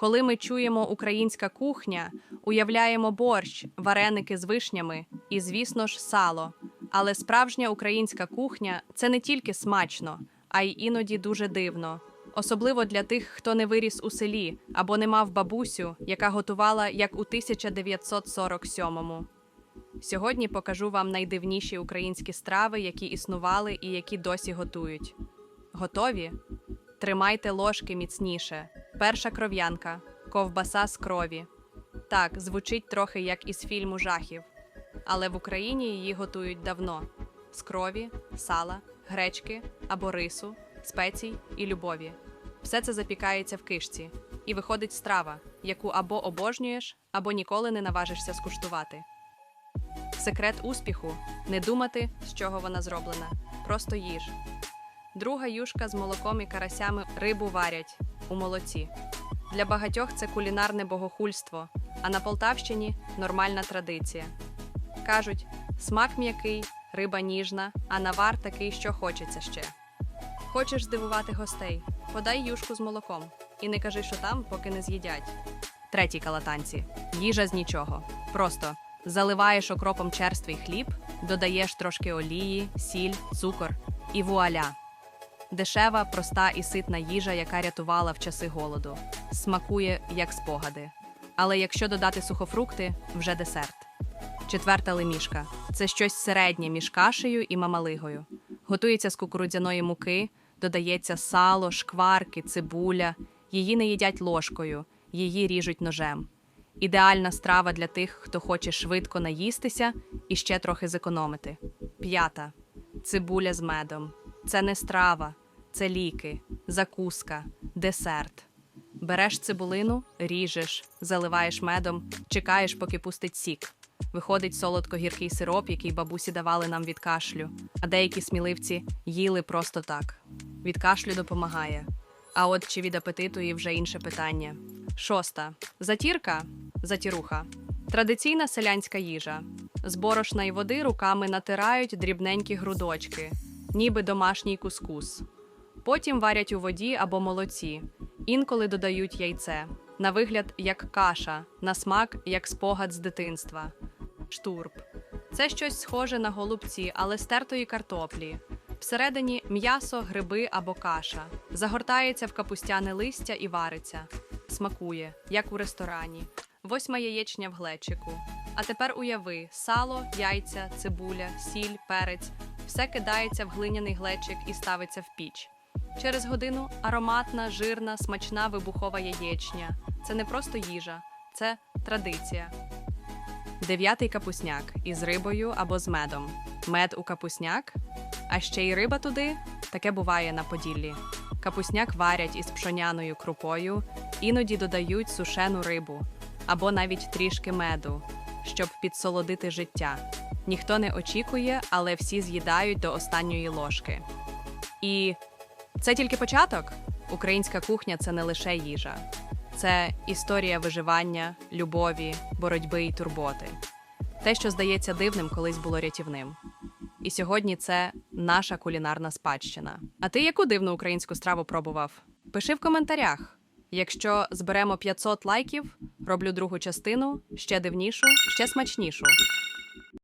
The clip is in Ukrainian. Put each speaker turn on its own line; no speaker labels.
Коли ми чуємо українська кухня, уявляємо борщ, вареники з вишнями і, звісно ж, сало. Але справжня українська кухня це не тільки смачно, а й іноді дуже дивно. Особливо для тих, хто не виріс у селі або не мав бабусю, яка готувала як у 1947-му. Сьогодні покажу вам найдивніші українські страви, які існували і які досі готують. Готові? Тримайте ложки міцніше. Перша кров'янка ковбаса з крові. Так, звучить трохи як із фільму жахів, але в Україні її готують давно: з крові, сала, гречки або рису, спецій і любові. Все це запікається в кишці, і виходить страва, яку або обожнюєш, або ніколи не наважишся скуштувати. Секрет успіху не думати, з чого вона зроблена. Просто їж. Друга юшка з молоком і карасями рибу варять у молоці. Для багатьох це кулінарне богохульство, а на Полтавщині нормальна традиція. Кажуть, смак м'який, риба ніжна, а навар такий, що хочеться ще. Хочеш здивувати гостей? Подай юшку з молоком. І не кажи, що там, поки не з'їдять. Третій калатанці їжа з нічого. Просто заливаєш окропом черствий хліб, додаєш трошки олії, сіль, цукор і вуаля. Дешева, проста і ситна їжа, яка рятувала в часи голоду. Смакує як спогади. Але якщо додати сухофрукти, вже десерт. Четверта лемішка це щось середнє між кашею і мамалигою. Готується з кукурудзяної муки, додається сало, шкварки, цибуля. Її не їдять ложкою, її ріжуть ножем. Ідеальна страва для тих, хто хоче швидко наїстися і ще трохи зекономити. П'ята цибуля з медом. Це не страва, це ліки, закуска, десерт. Береш цибулину, ріжеш, заливаєш медом, чекаєш, поки пустить сік. Виходить солодко-гіркий сироп, який бабусі давали нам від кашлю, а деякі сміливці їли просто так. Від кашлю допомагає. А от чи від апетиту і вже інше питання. Шоста. Затірка затіруха. Традиційна селянська їжа. З борошна й води руками натирають дрібненькі грудочки, ніби домашній кускус. Потім варять у воді або молоці, інколи додають яйце. На вигляд як каша, на смак як спогад з дитинства. Штурб. Це щось схоже на голубці, але з тертої картоплі. Всередині м'ясо, гриби або каша. Загортається в капустяне листя і вариться. Смакує, як у ресторані. Восьма яєчня в глечику. А тепер уяви: сало, яйця, цибуля, сіль, перець. Все кидається в глиняний глечик і ставиться в піч. Через годину ароматна, жирна, смачна вибухова яєчня. Це не просто їжа, це традиція. Дев'ятий капусняк із рибою або з медом. Мед у капусняк, а ще й риба туди. Таке буває на Поділлі. Капусняк варять із пшоняною крупою, іноді додають сушену рибу або навіть трішки меду, щоб підсолодити життя. Ніхто не очікує, але всі з'їдають до останньої ложки. І це тільки початок. Українська кухня це не лише їжа, це історія виживання, любові, боротьби і турботи. Те, що здається дивним, колись було рятівним. І сьогодні це наша кулінарна спадщина. А ти яку дивну українську страву пробував? Пиши в коментарях. Якщо зберемо 500 лайків, роблю другу частину, ще дивнішу, ще смачнішу.